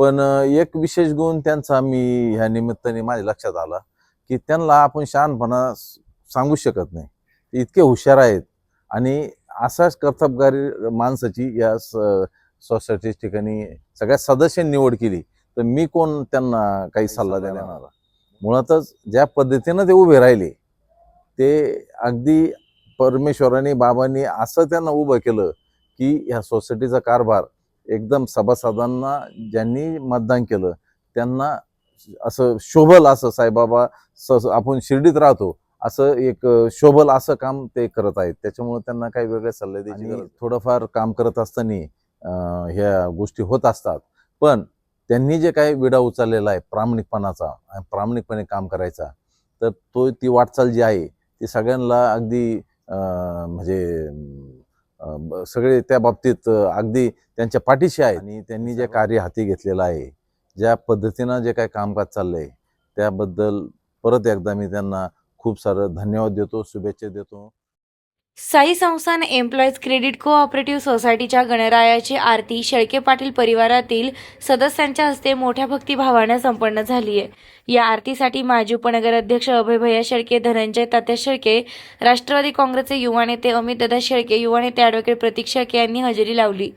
पण एक विशेष गुण त्यांचा मी ह्या निमित्ताने माझ्या लक्षात आला की त्यांना आपण शहाणपणा सांगू शकत नाही. ते इतके हुशार आहेत आणि असाच कर्तबगारी माणसाची या स- सोसायटी ठिकाणी सगळ्या सदस्यांनी निवड केली तर मी कोण त्यांना काही सल्ला देणार? आला मुळातच ज्या पद्धतीनं ते उभे राहिले ते अगदी परमेश्वराने बाबांनी असं त्यांना उभं केलं की ह्या सोसायटीचा कारभार एकदम सभासदांना ज्यांनी मतदान केलं त्यांना असं शोभल असं साईबाबा स आपण शिर्डीत राहतो असं एक शोभल असं काम ते करत आहेत त्याच्यामुळे त्यांना काही वेगळे सल्ले द्यायची नाही. थोडंफार काम करत असताना ह्या गोष्टी होत असतात पण त्यांनी जे काही विडा उचललेला आहे प्रामाणिकपणाचा आणि प्रामाणिकपणे काम करायचा तर तो ती वाटचाल जी आहे ती सगळ्यांना अगदी म्हणजे सगळे त्या बाबतीत अगदी त्यांच्या पाठीशी आहे आणि त्यांनी जे कार्य हाती घेतलेलं आहे ज्या पद्धतीनं जे काही कामकाज चाललंय त्याबद्दल परत एकदा मी त्यांना खूप सारं धन्यवाद देतो शुभेच्छा देतो. साई संस्थान एम्प्लॉईज क्रेडिट कोऑपरेटिव्ह सोसायटीच्या गणरायाची आरती शेळके पाटील परिवारातील सदस्यांच्या हस्ते मोठ्या भक्तिभावानं संपन्न झाली आहे. या आरतीसाठी माजी उपनगर अध्यक्ष अभय भैया शेळके धनंजय तात्या शेळके राष्ट्रवादी काँग्रेसचे युवा नेते अमित शेळके युवा नेते ॲडव्होकेट प्रतीक शेळके यांनी हजेरी लावली.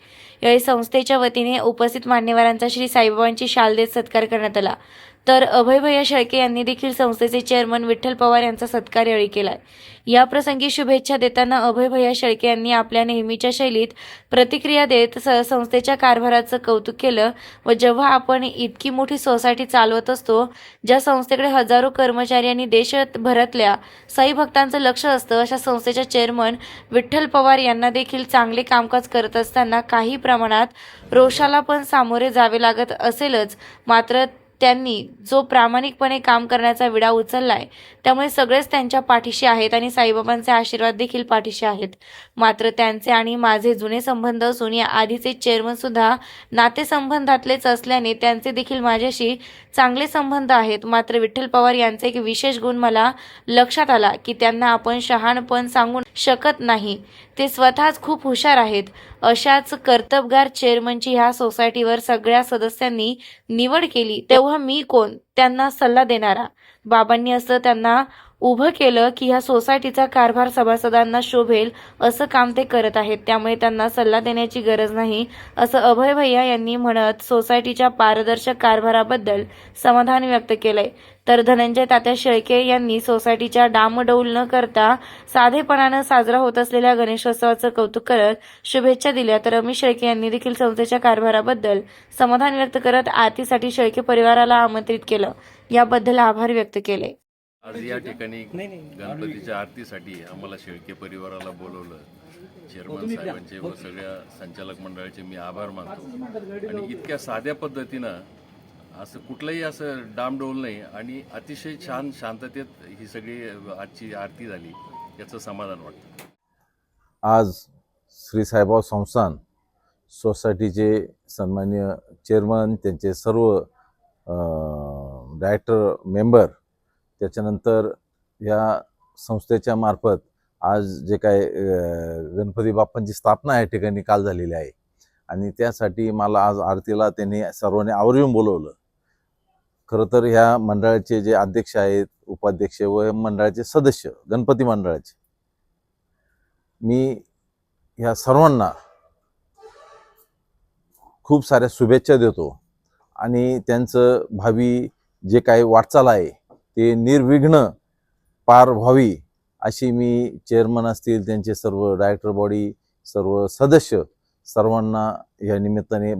यावेळी संस्थेच्या वतीने उपस्थित मान्यवरांचा श्री साईबाबांची शाल देत सत्कार करण्यात आला. तर अभय भैया शेळके यांनी देखील संस्थेचे चेअरमन विठ्ठल पवार यांचा सत्कार यावेळी केलाय. या प्रसंगी शुभेच्छा देताना अभयभैया शेळके यांनी आपल्या नेहमीच्या शैलीत प्रतिक्रिया देत स संस्थेच्या कारभाराचं कौतुक केलं व जेव्हा आपण इतकी मोठी सोसायटी चालवत असतो ज्या संस्थेकडे हजारो कर्मचारी आणि देशभरातल्या साई भक्तांचं लक्ष असतं अशा संस्थेच्या चेअरमन विठ्ठल पवार यांना देखील चांगले कामकाज करत असताना काही प्रमाणात रोषाला पण सामोरे जावे लागत असेलच. मात्र त्यांनी जो प्रामाणिकपणे काम करण्याचा विडा उचललाय त्यामुळे सगळेच त्यांच्या पाठीशी आहेत आणि साईबाबांचे आशीर्वाद देखील पाठीशी आहेत. मात्र त्यांचे आणि माझे जुने संबंध असून या आधीचे चेअरमन सुद्धा नातेसंबंधातलेच असल्याने त्यांचे देखील माझ्याशी चांगले संबंध आहेत. मात्र विठ्ठल पवार यांचा एक विशेष गुण मला लक्षात आला की त्यांना आपण शहाणपण सांगू शकत नाही. ते स्वतःच खूप हुशार आहेत. अशाच कर्तबगार चेअरमनची ह्या सोसायटीवर सगळ्या सदस्यांनी निवड केली तेव्हा मी कोण? त्यांना सल्ला देणारा. बाबांनी असं त्यांना उभं केलं की ह्या सोसायटीचा कारभार सभासदांना शोभेल असं काम ते करत आहेत. त्यामुळे त्यांना सल्ला देण्याची गरज नाही असं अभय भैया यांनी म्हणत सोसायटीच्या पारदर्शक कारभाराबद्दल समाधान व्यक्त केलंय. तर धनंजय तात्या शेळके यांनी सोसायटीच्या डामडौल न करता साधेपणानं साजरा होत असलेल्या गणेशोत्सवाचं कौतुक करत शुभेच्छा दिल्या. तर अमित शेळके यांनी देखील संस्थेच्या कारभाराबद्दल समाधान व्यक्त करत आरतीसाठी शेळके परिवाराला आमंत्रित केलं. याबद्दल आभार व्यक्त केले. आज या ठिकाणी गणपतीच्या आरतीसाठी आम्हाला शेळके परिवाराला बोलवलं. चेअरमन साहेबांचे व सगळ्या संचालक मंडळाचे मी आभार मानतो. आणि इतक्या साध्या पद्धतीनं असं कुठलंही असं डामडोल नाही आणि अतिशय छान शांततेत ही सगळी आजची आरती झाली याचं समाधान वाटतं. आज श्री साईबाबा संस्थान सोसायटीचे सन्मान्य चेअरमन त्यांचे सर्व डायरेक्टर मेंबर त्याच्यानंतर या संस्थेच्या मार्फत आज जे काय गणपती बाप्पांची स्थापना या ठिकाणी काल झालेली आहे. आणि त्यासाठी मला आज आरतीला त्यांनी सर्वांनी आवर्जून बोलवलं. खरं तर ह्या मंडळाचे जे अध्यक्ष आहेत उपाध्यक्ष व मंडळाचे सदस्य गणपती मंडळाचे मी ह्या सर्वांना खूप साऱ्या शुभेच्छा देतो. आणि त्यांचं भावी जे काही वाटचाल आहे ते निर्विघ्न पार व्हावी अशी मी चेअरमन असतील त्यांचे सर्व डायरेक्टर बॉडी सर्व सदस्य सर्वांना या निमित्ताने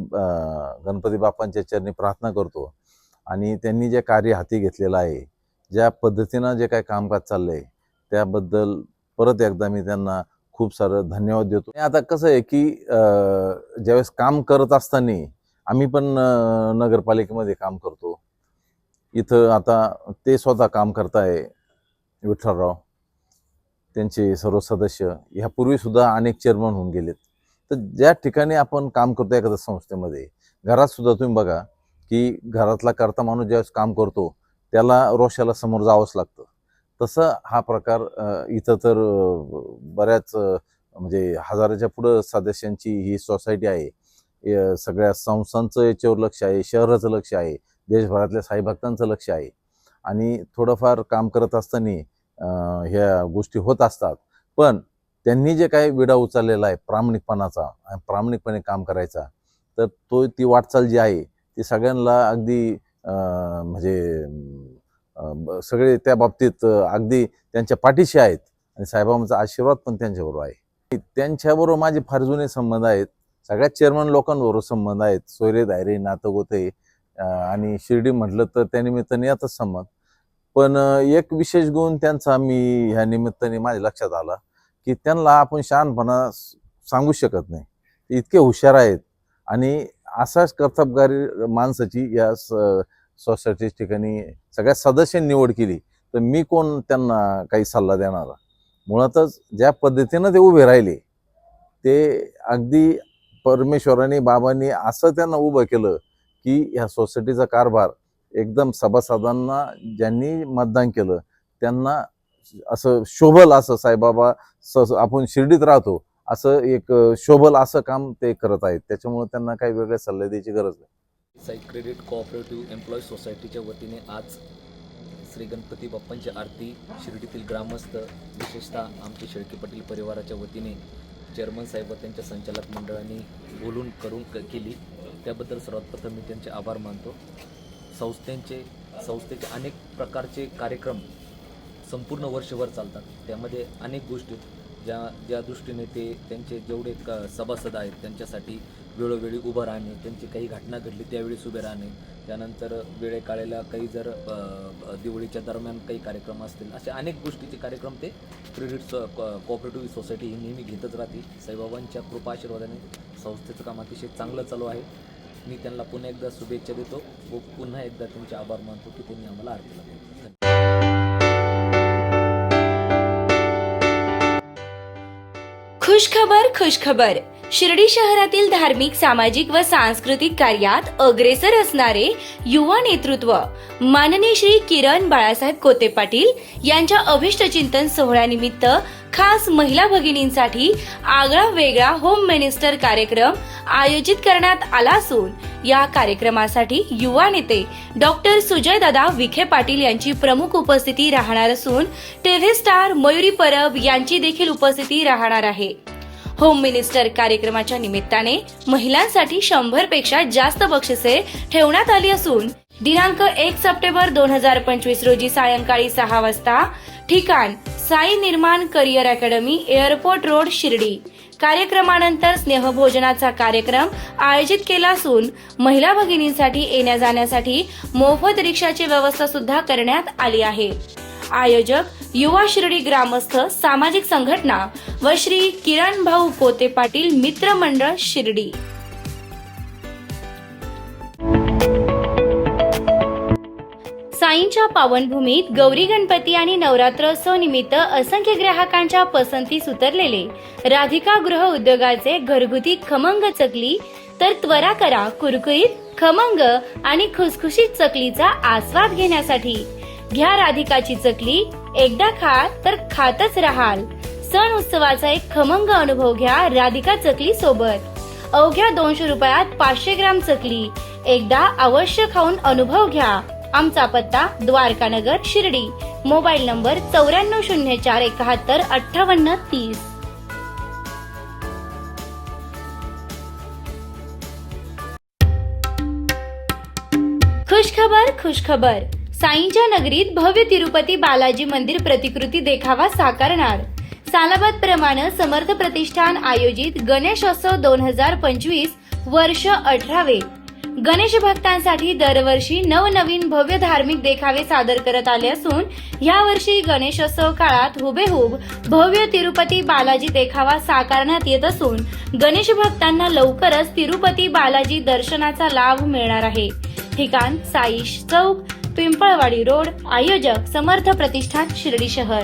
गणपती बाप्पांच्या चरणी प्रार्थना करतो. आणि त्यांनी जे कार्य हाती घेतलेलं आहे ज्या पद्धतीनं जे काय कामकाज चाललंय त्याबद्दल परत एकदा मी त्यांना खूप सारं धन्यवाद देतो. आणि आता कसं आहे की ज्यावेळेस काम करत असताना आम्ही पण नगरपालिकेमध्ये काम करतो. इथं आता ते स्वतः काम करताय विठ्ठलराव त्यांचे सर्व सदस्य ह्यापूर्वीसुद्धा अनेक चेअरमन होऊन गेलेत. तर ज्या ठिकाणी आपण काम करतो एखाद्या संस्थेमध्ये घरात सुद्धा तुम्ही बघा की घरातला करता माणूस ज्यावेळेस काम करतो त्याला रोषाला समोर जावंच लागतं. तसं हा प्रकार इथं तर बऱ्याच म्हणजे हजाराच्या पुढं सदस्यांची ही सोसायटी आहे. सगळ्या संस्थांचं याच्यावर लक्ष आहे शहराचं लक्ष आहे. देशभरातल्या साईभक्तांचं लक्ष आहे. आणि थोडंफार काम करत असताना ह्या गोष्टी होत असतात. पण त्यांनी जे काही विडा उचललेला आहे प्रामाणिकपणाचा प्रामाणिकपणे काम करायचा तर तो ती वाटचाल जी आहे ती सगळ्यांना अगदी म्हणजे सगळे त्या बाबतीत अगदी त्यांच्या पाठीशी आहेत. आणि साहेबांचा आशीर्वाद पण त्यांच्याबरोबर आहे. त्यांच्याबरोबर माझे फार जुने संबंध आहेत. सगळ्यात चेअरमन लोकांबरोबर संबंध आहेत. सोयरे दायरे नातगोते गोते आणि शिर्डी म्हटलं तर त्या निमित्ताने यातच संबंध. पण एक विशेष गुण त्यांचा मी ह्या निमित्ताने माझ्या लक्षात आला की त्यांना आपण शहाणपणा सांगू शकत नाही. इतके हुशार आहेत आणि असाच कर्तबगारी माणसाची या स- सोसायटी ठिकाणी सगळ्या सदस्यांनी निवड केली तर मी कोण त्यांना काही सल्ला देणारा? मुळातच ज्या पद्धतीनं ते उभे राहिले ते अगदी परमेश्वराने बाबांनी असं त्यांना उभं केलं की ह्या सोसायटीचा कारभार एकदम सभासदांना ज्यांनी मतदान केलं त्यांना असं शोभल असं साईबाबा स आपण शिर्डीत राहतो असं एक शोभल असं काम ते करत आहेत. त्याच्यामुळे त्यांना काही वेगळे सल्ले द्यायची गरज नाही. साई क्रेडिट कोऑपरेटिव्ह एम्प्लॉई सोसायटीच्या वतीने आज श्री गणपती बाप्पांची आरती शिर्डीतील ग्रामस्थ विशेषतः आमचे शेळके पाटील परिवाराच्या वतीने चेअरमन साहेब व त्यांच्या संचालक मंडळाने बोलून करून क- केली. त्याबद्दल सर्वात प्रथम मी त्यांचे आभार मानतो. संस्थेचे संस्थेचे अनेक प्रकारचे कार्यक्रम संपूर्ण वर्षभर चालतात. त्यामध्ये अनेक गोष्टी ज्या ज्या दृष्टीने ते त्यांचे जेवढे क सभासद आहेत त्यांच्यासाठी वेळोवेळी उभं राहणे त्यांची काही घटना घडली त्यावेळेस उभे राहणे त्यानंतर वेळेकाळेला काही जर दिवाळीच्या दरम्यान काही कार्यक्रम असतील असे अनेक गोष्टीचे कार्यक्रम ते क्रेडिट सो कॉपरेटिव्ह सोसायटी ही नेहमी घेतच राहते. साईबाबांच्या कृपा आशीर्वादाने संस्थेचं काम अतिशय चांगलं चालू आहे. मी त्यांना पुन्हा एकदा शुभेच्छा देतो. व पुन्हा एकदा तुमचे आभार मानतो की त्यांनी आम्हाला आरतीला बोलवलं. खुशखबर खुशखबर. शिर्डी शहरातील धार्मिक सामाजिक व सांस्कृतिक कार्यात अग्रेसर असणारे युवा नेतृत्व. माननीय श्री किरण बाळासाहेब कोते पाटील यांच्या अभिष्टचिंतन सोहळ्यानिमित्त खास महिला भगिनींसाठी आगळा वेगळा होम मिनिस्टर कार्यक्रम आयोजित करण्यात आला असून या कार्यक्रमासाठी युवा नेते डॉक्टर सुजय दादा विखे पाटील यांची प्रमुख उपस्थिती राहणार असून टीव्ही स्टार मयुरी परब यांची देखील उपस्थिती राहणार आहे. होम मिनिस्टर कार्यक्रमाच्या निमित्ताने महिलांसाठी शंभरपेक्षा जास्त बक्षिसे ठेवण्यात आली असून दिनांक एक सप्टेंबर दोन हजार पंचवीस रोजी सायंकाळी सहा वाजता ठिकाण Sai Nirman career academy airport road Shirdi. कार्यक्रमानंतर स्नेहभोजनाचा कार्यक्रम आयोजित केला असून महिला भगिनींसाठी येण्या जाण्यासाठी मोफत रिक्षाची व्यवस्था सुद्धा करण्यात आली आहे. आयोजक युवा शिर्डी ग्रामस्थ सामाजिक संघटना व श्री किरण भाऊ पोते पाटील मित्र मंडळ शिर्डी. साईंच्या पावनभूमीत गौरी गणपती आणि नवरात्रोत्सव निमित्त असंख्य ग्राहकांच्या पसंतीस उतरलेले राधिका गृह उद्योगाचे घरगुती खमंग चकली तर त्वरा करा कुरकुरीत खमंग आणि खुसखुशीत चकलीचा आस्वाद घेण्यासाठी. घ्या राधिकाची चकली एकदा खा तर खातच राहाल. सण उत्सवाचा एक खमंग अनुभव घ्या राधिका चकली सोबत. अवघ्या दोनशे रुपयात पाचशे ग्राम चकली. एकदा अवश्य खाऊन अनुभव घ्या. आमचा पत्ता द्वारकानगर शिर्डी. मोबाईल नंबर चौऱ्याण्णव शून्य चार एकाहत्तर अठ्ठावन्न तीस. खुशखबर खुशखबर. साईंच्या नगरीत भव्य तिरुपती बालाजी मंदिर प्रतिकृती देखावा साकारणार. सालाबाद प्रमाणे समर्थ प्रतिष्ठान आयोजित गणेशोत्सव दोन हजार पंचवीस वर्ष अठरावे. गणेश भक्तांसाठी दरवर्षी नवनवीन भव्य धार्मिक देखावे सादर करत आले असून यावर्षी गणेशोत्सव काळात हुबेहूब भव्य तिरुपती बालाजी देखावा साकारण्यात येत असून गणेश भक्तांना लवकरच तिरुपती बालाजी दर्शनाचा लाभ मिळणार आहे. ठिकाण साईश चौक पिंपळवाडी रोड आयोजक समर्थ प्रतिष्ठान शिर्डी शहर.